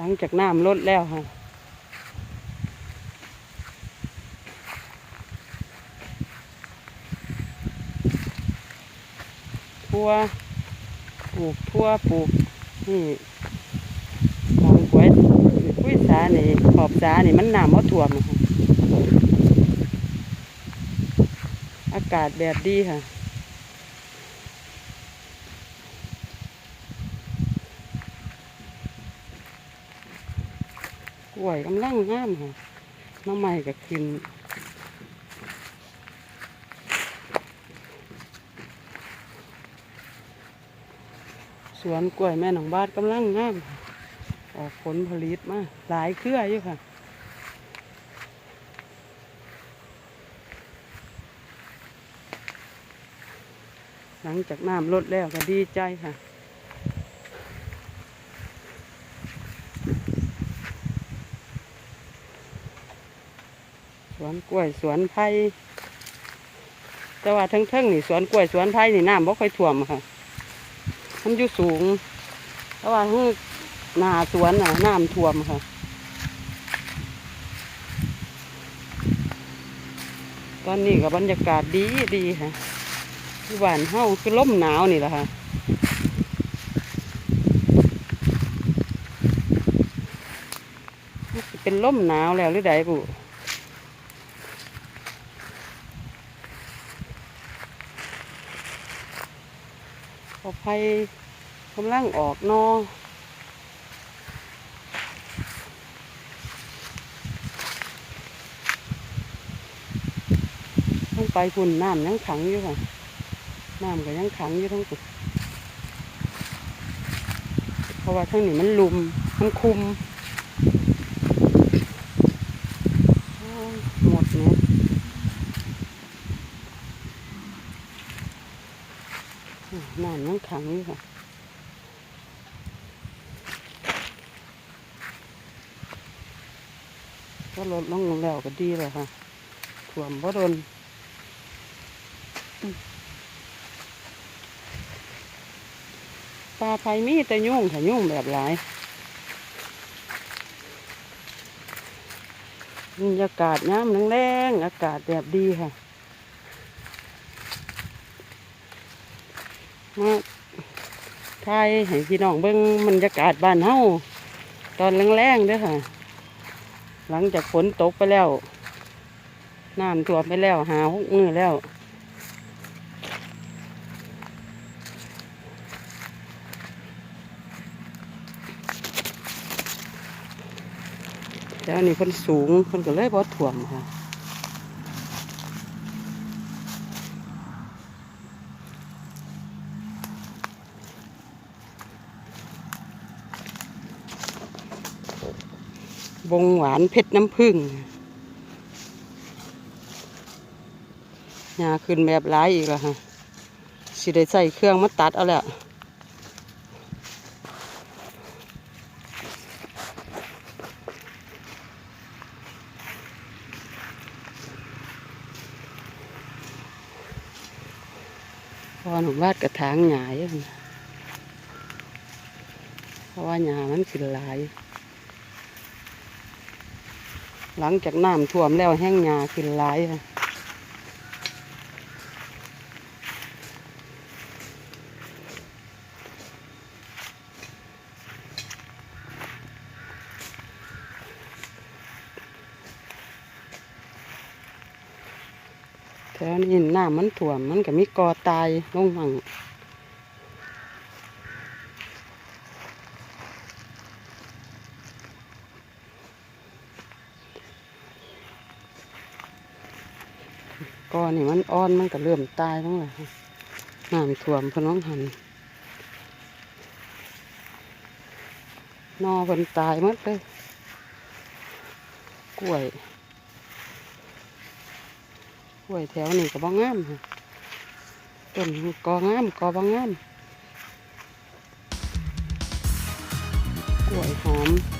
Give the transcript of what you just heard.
หลังจากน้ำลดแล้วค่ะทั่วปลูกทั่วปลูกนี่หลังกล้วยกุ้ยสานี่ขอบสานี่มันน้ำมาท่วมค่ะอากาศแบบดีค่ะ กล้วยกำลังงามค่ะน้ำใหม่ก็ขึ้นสวนกล้วยแม่หนองบาดกำลังงามค่ะออกผลผลิตมาหลายเครืออยู่ค่ะหลังจากน้ำลดแล้วก็ดีใจค่ะ สวนกล้วยสวนไผ่แต่ว่าทั้งๆนี่สวนกล้วยสวนไผ่นี่น้ำบ่ค่อยท่วมค่ะ มันอยู่สูง แต่ว่าข้างหนาสวนน่ะน้ำท่วมค่ะ ตอนนี้กับบรรยากาศดีดีค่ะที่บ้านเฮาคือลมหนาวนี่แหละค่ะเป็นลมหนาวแล้วหรือใดบุ อไผ่กำลังออกนอต้องไปพุ่นน้ำยังขังอยู่ค่ะ น้ำก็ยังขังอยู่ทั้งปุดเพราะว่าทั้งนี้มันลุมมันคุมโอ้ยหมดเนี่ยอะ น้ำยังขังอยู่ค่ะก็ลดลงแล้วก็ดีเลยค่ะถ่วมบ่โดนปลาไผ่มีแต่ยุ่งค่ยุ่งแบบหลายบรรยากาศน้ำแรงๆอากาศแบบดีค่ะ มาทายให้พี่น้องเบิ่งบรรยากาศบ้านเฮาตอนแรงๆเด้อค่ะ หลังจากฝนตกไปแล้ว น้ำท่วมไปแล้วหาหกมือแล้วแต่อันนี้เพิ่นสูงเพิ่นก็เลยบ่ถ่วมค่ะ บงหวานเพชรน้ำผึ้งหญ้าขึ้นแบบร้ายอีกแล้วค่ะสิได้ใส่เครื่องมาตัดเอาแล้วพราะว่าหนูวาดกระถางหญ้ายเพราะว่าหญ้ามันขึ้นหลาย หลังจากน้ำท่วมแล้วแห้งหญ้าขึ้นหลายค่ะแถวนี้น้ำมันท่วมมันก็มีกอตายลงมั่ง กอนี่มันอ่อนมันก็เริ่มตายแล้วแหละค่ะน้ำท่วมพนน้องหันนอเพิ่นตายหมดเลยกล้วยกล้วยแถวนี้ก็บ่งามต้นกองามกอบ่งามกล้วยหอม